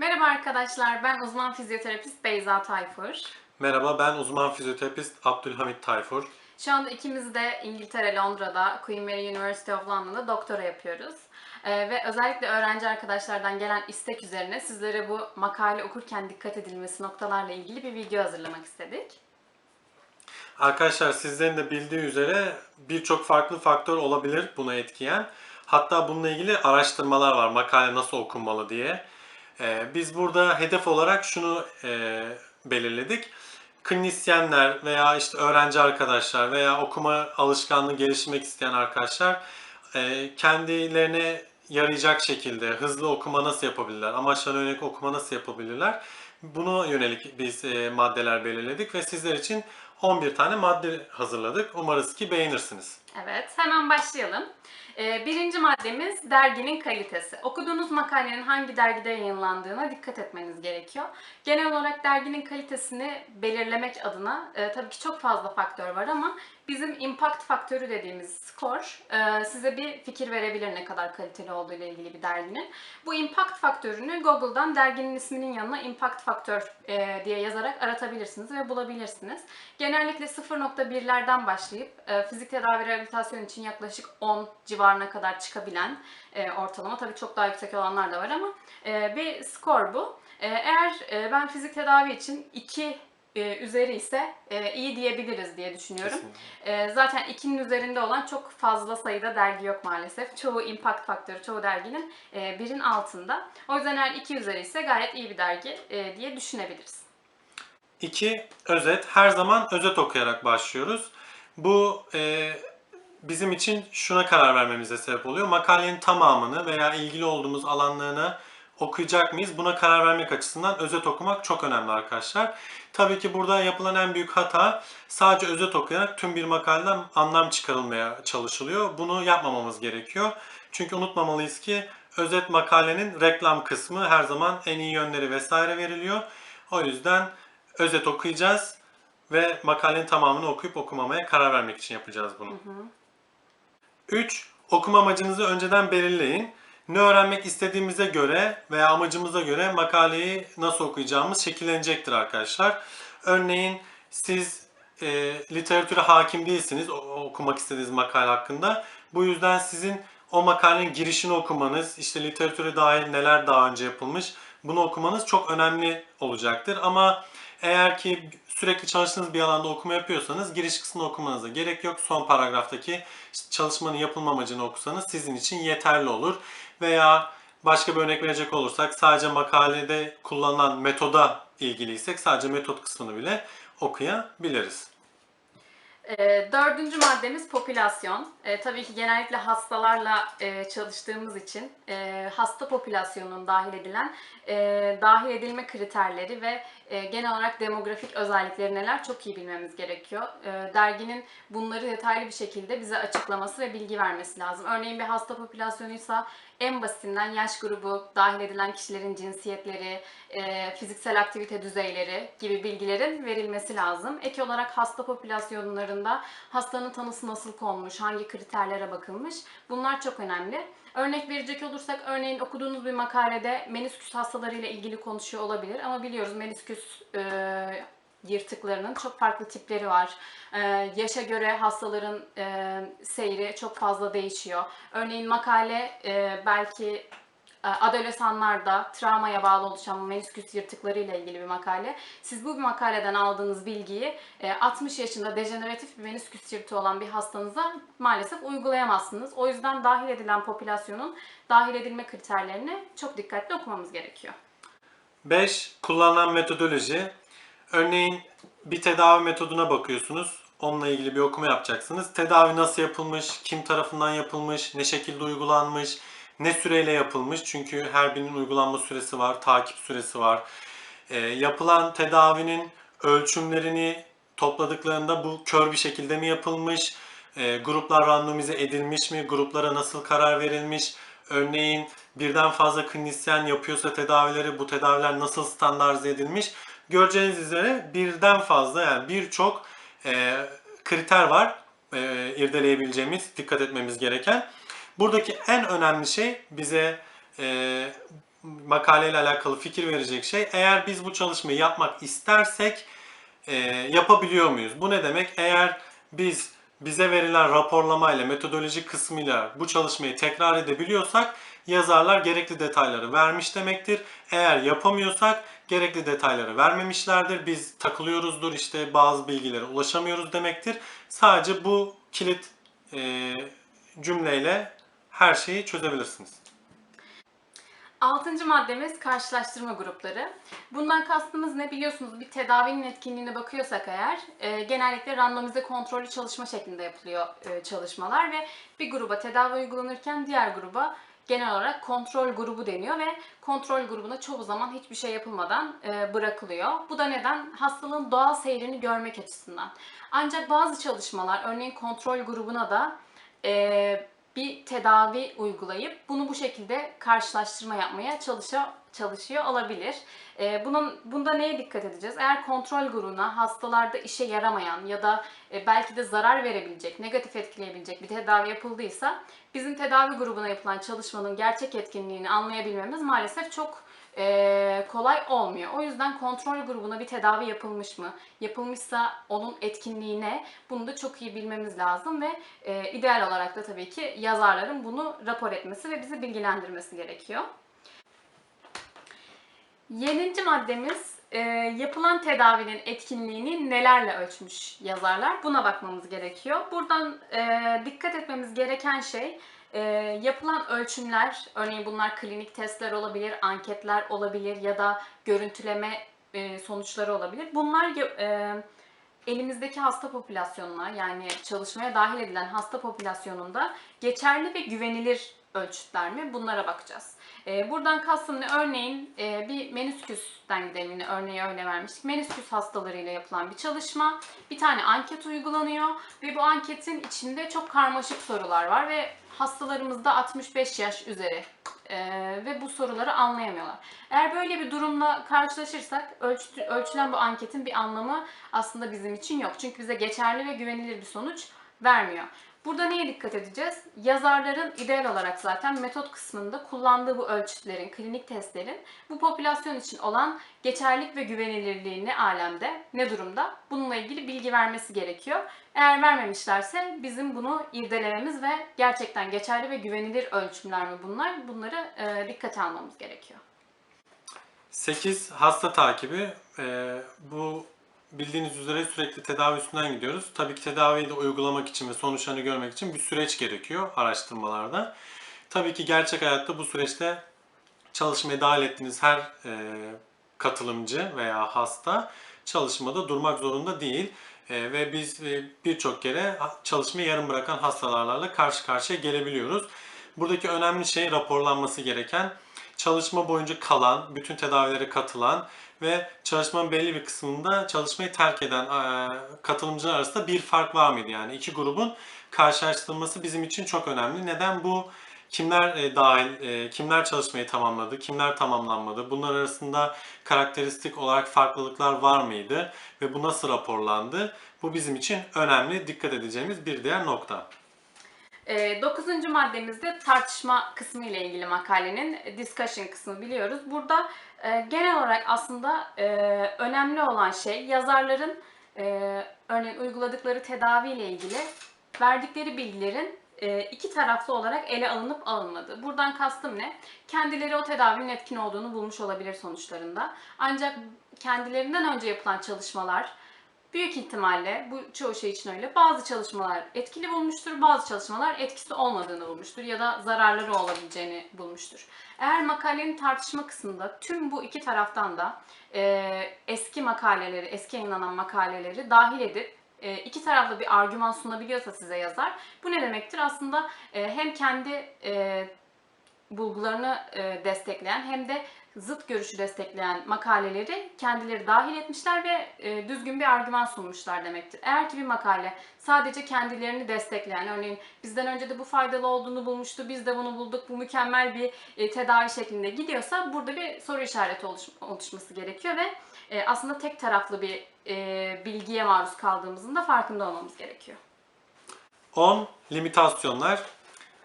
Merhaba arkadaşlar, ben uzman fizyoterapist Beyza Tayfur. Merhaba ben uzman fizyoterapist Abdülhamit Tayfur. Şu anda ikimiz de İngiltere, Londra'da Queen Mary University of London'da doktora yapıyoruz. Ee, ve özellikle öğrenci arkadaşlardan gelen istek üzerine sizlere bu makale okurken dikkat edilmesi noktalarla ilgili bir video hazırlamak istedik. Arkadaşlar sizlerin de bildiği üzere birçok farklı faktör olabilir buna etkiyen. Hatta bununla ilgili araştırmalar var makale nasıl okunmalı diye. Ee, biz burada hedef olarak şunu e, belirledik. Klinisyenler veya işte öğrenci arkadaşlar veya okuma alışkanlığı geliştirmek isteyen arkadaşlar e, kendilerine yarayacak şekilde hızlı okuma nasıl yapabilirler, amaçlarına yönelik okuma nasıl yapabilirler buna yönelik biz e, maddeler belirledik ve sizler için 11 tane madde hazırladık. Umarız ki beğenirsiniz. Evet, hemen başlayalım. Ee, birinci maddemiz derginin kalitesi. Okuduğunuz makalenin hangi dergide yayınlandığına dikkat etmeniz gerekiyor. Genel olarak derginin kalitesini belirlemek adına e, tabii ki çok fazla faktör var ama bizim impact faktörü dediğimiz skor e, size bir fikir verebilir ne kadar kaliteli olduğu ile ilgili bir derginin. Bu impact faktörünü Google'dan derginin isminin yanına impact faktör e, diye yazarak aratabilirsiniz ve bulabilirsiniz. Genellikle 0.1'lerden başlayıp e, fizik tedavi rehabilitasyon için yaklaşık 10 civarına kadar çıkabilen e, ortalama tabii çok daha yüksek olanlar da var ama e, bir skor bu. Eğer ben fizik tedavi için 2 e, üzeri ise iyi diyebiliriz diye düşünüyorum. Kesinlikle. Zaten 2'nin üzerinde olan çok fazla sayıda dergi yok maalesef. Çoğu impact faktörü, çoğu derginin birin altında. O yüzden eğer 2 üzeri ise gayet iyi bir dergi diye düşünebiliriz. 2. Özet. Her zaman özet okuyarak başlıyoruz. Bu e, bizim için şuna karar vermemize sebep oluyor. Makalenin tamamını veya ilgili olduğumuz alanlarını okuyacak mıyız? Buna karar vermek açısından özet okumak çok önemli arkadaşlar. Tabii ki burada yapılan en büyük hata sadece özet okuyarak tüm bir makaleden anlam çıkarılmaya çalışılıyor. Bunu yapmamamız gerekiyor. Çünkü unutmamalıyız ki özet makalenin reklam kısmı her zaman en iyi yönleri vesaire veriliyor. O yüzden özet okuyacağız ve makalenin tamamını okuyup okumamaya karar vermek için yapacağız bunu. 3. Okuma amacınızı önceden belirleyin. Ne öğrenmek istediğimize göre veya amacımıza göre makaleyi nasıl okuyacağımız şekillenecektir arkadaşlar. Örneğin siz e, literatüre hakim değilsiniz o- okumak istediğiniz makale hakkında. Bu yüzden sizin o makalenin girişini okumanız, işte literatüre dair neler daha önce yapılmış bunu okumanız çok önemli olacaktır. Ama eğer ki sürekli çalıştığınız bir alanda okuma yapıyorsanız giriş kısmını okumanıza gerek yok. Son paragraftaki çalışmanın yapılma amacını okusanız sizin için yeterli olur. Veya başka bir örnek verecek olursak sadece makalede kullanılan metoda ilgiliysek sadece metot kısmını bile okuyabiliriz. E, dördüncü maddemiz popülasyon. E, tabii ki genellikle hastalarla e, çalıştığımız için e, hasta popülasyonunun dahil edilen e, dahil edilme kriterleri ve e, genel olarak demografik özellikleri neler çok iyi bilmemiz gerekiyor. E, derginin bunları detaylı bir şekilde bize açıklaması ve bilgi vermesi lazım. Örneğin bir hasta popülasyonuysa en basitinden yaş grubu, dahil edilen kişilerin cinsiyetleri, e, fiziksel aktivite düzeyleri gibi bilgilerin verilmesi lazım. Ek olarak hasta popülasyonlarında hastanın tanısı nasıl konmuş, hangi kriterlere bakılmış bunlar çok önemli. Örnek verecek olursak örneğin okuduğunuz bir makalede menisküs hastalarıyla ilgili konuşuyor olabilir ama biliyoruz menisküs e, yırtıklarının çok farklı tipleri var. Ee, yaşa göre hastaların e, seyri çok fazla değişiyor. Örneğin makale e, belki adolesanlarda travmaya bağlı oluşan menisküs yırtıkları ile ilgili bir makale. Siz bu makaleden aldığınız bilgiyi e, 60 yaşında dejeneratif bir menisküs yırtığı olan bir hastanıza maalesef uygulayamazsınız. O yüzden dahil edilen popülasyonun dahil edilme kriterlerini çok dikkatli okumamız gerekiyor. 5. Kullanılan metodoloji. Örneğin bir tedavi metoduna bakıyorsunuz. Onunla ilgili bir okuma yapacaksınız. Tedavi nasıl yapılmış, kim tarafından yapılmış, ne şekilde uygulanmış, ne süreyle yapılmış. Çünkü her birinin uygulanma süresi var, takip süresi var. Ee, yapılan tedavinin ölçümlerini topladıklarında bu kör bir şekilde mi yapılmış, Ee, gruplar randomize edilmiş mi, gruplara nasıl karar verilmiş, örneğin birden fazla klinisyen yapıyorsa tedavileri bu tedaviler nasıl standartize edilmiş. Göreceğiniz üzere birden fazla yani birçok e, kriter var e, irdeleyebileceğimiz, dikkat etmemiz gereken. Buradaki en önemli şey bize e, makaleyle alakalı fikir verecek şey. Eğer biz bu çalışmayı yapmak istersek e, yapabiliyor muyuz? Bu ne demek? Eğer biz bize verilen raporlamayla, metodoloji kısmıyla bu çalışmayı tekrar edebiliyorsak yazarlar gerekli detayları vermiş demektir. Eğer yapamıyorsak gerekli detayları vermemişlerdir. Biz takılıyoruzdur işte bazı bilgilere ulaşamıyoruz demektir. Sadece bu kilit e, cümleyle her şeyi çözebilirsiniz. Altıncı maddemiz karşılaştırma grupları. Bundan kastımız ne biliyorsunuz bir tedavinin etkinliğine bakıyorsak eğer e, genellikle randomize kontrollü çalışma şeklinde yapılıyor e, çalışmalar ve bir gruba tedavi uygulanırken diğer gruba genel olarak kontrol grubu deniyor ve kontrol grubuna çoğu zaman hiçbir şey yapılmadan e, bırakılıyor. Bu da neden? Hastalığın doğal seyrini görmek açısından. Ancak bazı çalışmalar örneğin kontrol grubuna da e, bir tedavi uygulayıp bunu bu şekilde karşılaştırma yapmaya çalışıyor, çalışıyor olabilir. Ee, bunun bunda neye dikkat edeceğiz? Eğer kontrol grubuna hastalarda işe yaramayan ya da e, belki de zarar verebilecek, negatif etkileyebilecek bir tedavi yapıldıysa bizim tedavi grubuna yapılan çalışmanın gerçek etkinliğini anlayabilmemiz maalesef çok e, kolay olmuyor. O yüzden kontrol grubuna bir tedavi yapılmış mı? Yapılmışsa onun etkinliği ne? Bunu da çok iyi bilmemiz lazım ve e, ideal olarak da tabii ki yazarların bunu rapor etmesi ve bizi bilgilendirmesi gerekiyor. Yedinci maddemiz e, yapılan tedavinin etkinliğini nelerle ölçmüş yazarlar. Buna bakmamız gerekiyor. Buradan e, dikkat etmemiz gereken şey e, yapılan ölçümler, örneğin bunlar klinik testler olabilir, anketler olabilir ya da görüntüleme e, sonuçları olabilir. Bunlar e, elimizdeki hasta popülasyonuna yani çalışmaya dahil edilen hasta popülasyonunda geçerli ve güvenilir ölçütler mi? Bunlara bakacağız. E, buradan kastım ne? Örneğin e, bir menüsküsten gidelim yine örneği öyle vermiştik. Menüsküs hastalarıyla yapılan bir çalışma. Bir tane anket uygulanıyor ve bu anketin içinde çok karmaşık sorular var ve hastalarımızda 65 yaş üzeri e, ve bu soruları anlayamıyorlar. Eğer böyle bir durumla karşılaşırsak ölçtü, ölçülen bu anketin bir anlamı aslında bizim için yok. Çünkü bize geçerli ve güvenilir bir sonuç vermiyor. Burada neye dikkat edeceğiz? Yazarların ideal olarak zaten metot kısmında kullandığı bu ölçütlerin, klinik testlerin bu popülasyon için olan geçerlik ve güvenilirliği ne alemde, ne durumda? Bununla ilgili bilgi vermesi gerekiyor. Eğer vermemişlerse bizim bunu irdelememiz ve gerçekten geçerli ve güvenilir ölçümler mi bunlar? Bunları e, dikkate almamız gerekiyor. 8 hasta takibi. Ee, bu bildiğiniz üzere sürekli tedavi üstünden gidiyoruz. Tabii ki tedaviyi de uygulamak için ve sonuçlarını görmek için bir süreç gerekiyor araştırmalarda. Tabii ki gerçek hayatta bu süreçte çalışmaya dahil ettiğiniz her e, katılımcı veya hasta çalışmada durmak zorunda değil. E, ve biz e, birçok kere çalışmayı yarım bırakan hastalarla karşı karşıya gelebiliyoruz. Buradaki önemli şey raporlanması gereken çalışma boyunca kalan, bütün tedavilere katılan ve çalışmanın belli bir kısmında çalışmayı terk eden katılımcılar arasında bir fark var mıydı? Yani iki grubun karşılaştırılması bizim için çok önemli. Neden bu kimler dahil, kimler çalışmayı tamamladı, kimler tamamlanmadı? Bunlar arasında karakteristik olarak farklılıklar var mıydı ve bu nasıl raporlandı? Bu bizim için önemli, dikkat edeceğimiz bir diğer nokta. E, dokuzuncu maddemizde tartışma kısmı ile ilgili makalenin e, discussion kısmı biliyoruz. Burada e, genel olarak aslında e, önemli olan şey yazarların örneğin uyguladıkları tedavi ile ilgili verdikleri bilgilerin iki taraflı olarak ele alınıp alınmadığı. Buradan kastım ne? Kendileri o tedavinin etkin olduğunu bulmuş olabilir sonuçlarında. Ancak kendilerinden önce yapılan çalışmalar Büyük ihtimalle bu çoğu şey için öyle. Bazı çalışmalar etkili bulmuştur, bazı çalışmalar etkisi olmadığını bulmuştur ya da zararları olabileceğini bulmuştur. Eğer makalenin tartışma kısmında tüm bu iki taraftan da e, eski makaleleri, eski yayınlanan makaleleri dahil edip e, iki taraflı bir argüman sunabiliyorsa size yazar. Bu ne demektir? Aslında e, hem kendi e, bulgularını e, destekleyen hem de zıt görüşü destekleyen makaleleri kendileri dahil etmişler ve e, düzgün bir argüman sunmuşlar demektir. Eğer ki bir makale sadece kendilerini destekleyen, örneğin bizden önce de bu faydalı olduğunu bulmuştu, biz de bunu bulduk, bu mükemmel bir e, tedavi şeklinde gidiyorsa burada bir soru işareti oluş- oluşması gerekiyor ve e, aslında tek taraflı bir e, bilgiye maruz kaldığımızın da farkında olmamız gerekiyor. 10 limitasyonlar.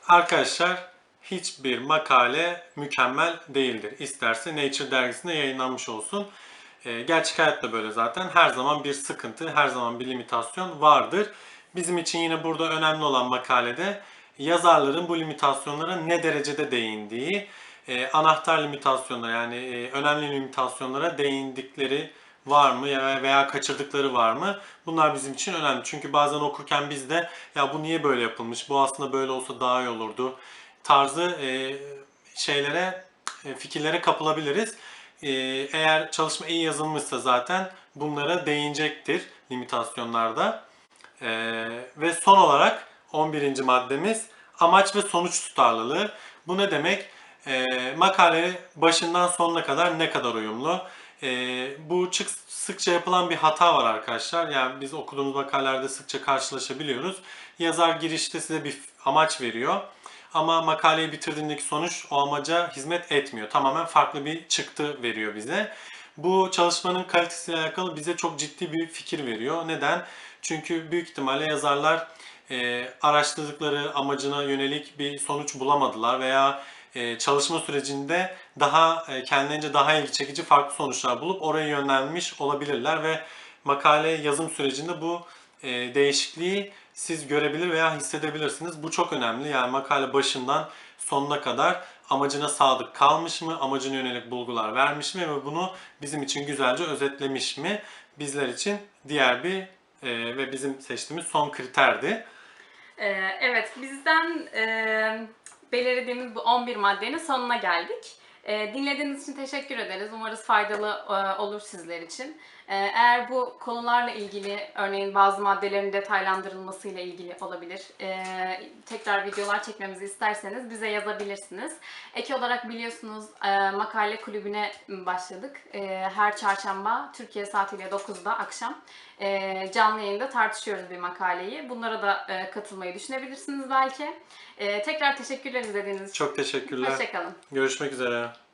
Arkadaşlar hiçbir makale mükemmel değildir. İsterse Nature dergisinde yayınlanmış olsun. E, gerçek hayatta böyle zaten. Her zaman bir sıkıntı, her zaman bir limitasyon vardır. Bizim için yine burada önemli olan makalede yazarların bu limitasyonlara ne derecede değindiği, e, anahtar limitasyonlara yani e, önemli limitasyonlara değindikleri var mı ya veya kaçırdıkları var mı? Bunlar bizim için önemli. Çünkü bazen okurken biz de ya bu niye böyle yapılmış? Bu aslında böyle olsa daha iyi olurdu tarzı e, şeylere, e, fikirlere kapılabiliriz. E, eğer çalışma iyi yazılmışsa zaten bunlara değinecektir limitasyonlarda. Ve son olarak 11. maddemiz amaç ve sonuç tutarlılığı. Bu ne demek? Makale başından sonuna kadar ne kadar uyumlu? E, bu çık, sıkça yapılan bir hata var arkadaşlar. Yani biz okuduğumuz makalelerde sıkça karşılaşabiliyoruz. Yazar girişte size bir amaç veriyor. Ama makaleyi bitirdiğindeki sonuç o amaca hizmet etmiyor. Tamamen farklı bir çıktı veriyor bize. Bu çalışmanın kalitesiyle alakalı bize çok ciddi bir fikir veriyor. Neden? Çünkü büyük ihtimalle yazarlar e, araştırdıkları amacına yönelik bir sonuç bulamadılar veya e, çalışma sürecinde daha e, kendilerince daha ilgi çekici farklı sonuçlar bulup oraya yönlenmiş olabilirler ve makale yazım sürecinde bu e, değişikliği siz görebilir veya hissedebilirsiniz. Bu çok önemli. Yani makale başından sonuna kadar amacına sadık kalmış mı, amacına yönelik bulgular vermiş mi ve bunu bizim için güzelce özetlemiş mi? Bizler için diğer bir e, ve bizim seçtiğimiz son kriterdi. Ee, evet, bizden e, belirlediğimiz bu 11 maddenin sonuna geldik. Ee, dinlediğiniz için teşekkür ederiz. Umarız faydalı e, olur sizler için. Ee, eğer bu konularla ilgili, örneğin bazı maddelerin detaylandırılması ile ilgili olabilir, e, tekrar videolar çekmemizi isterseniz bize yazabilirsiniz. Ek olarak biliyorsunuz e, makale kulübüne başladık. E, her çarşamba Türkiye saatiyle 9'da akşam e, canlı yayında tartışıyoruz bir makaleyi. Bunlara da e, katılmayı düşünebilirsiniz belki. E, tekrar teşekkürler izlediğiniz için. Çok teşekkürler. Hoşçakalın. Görüşmek üzere.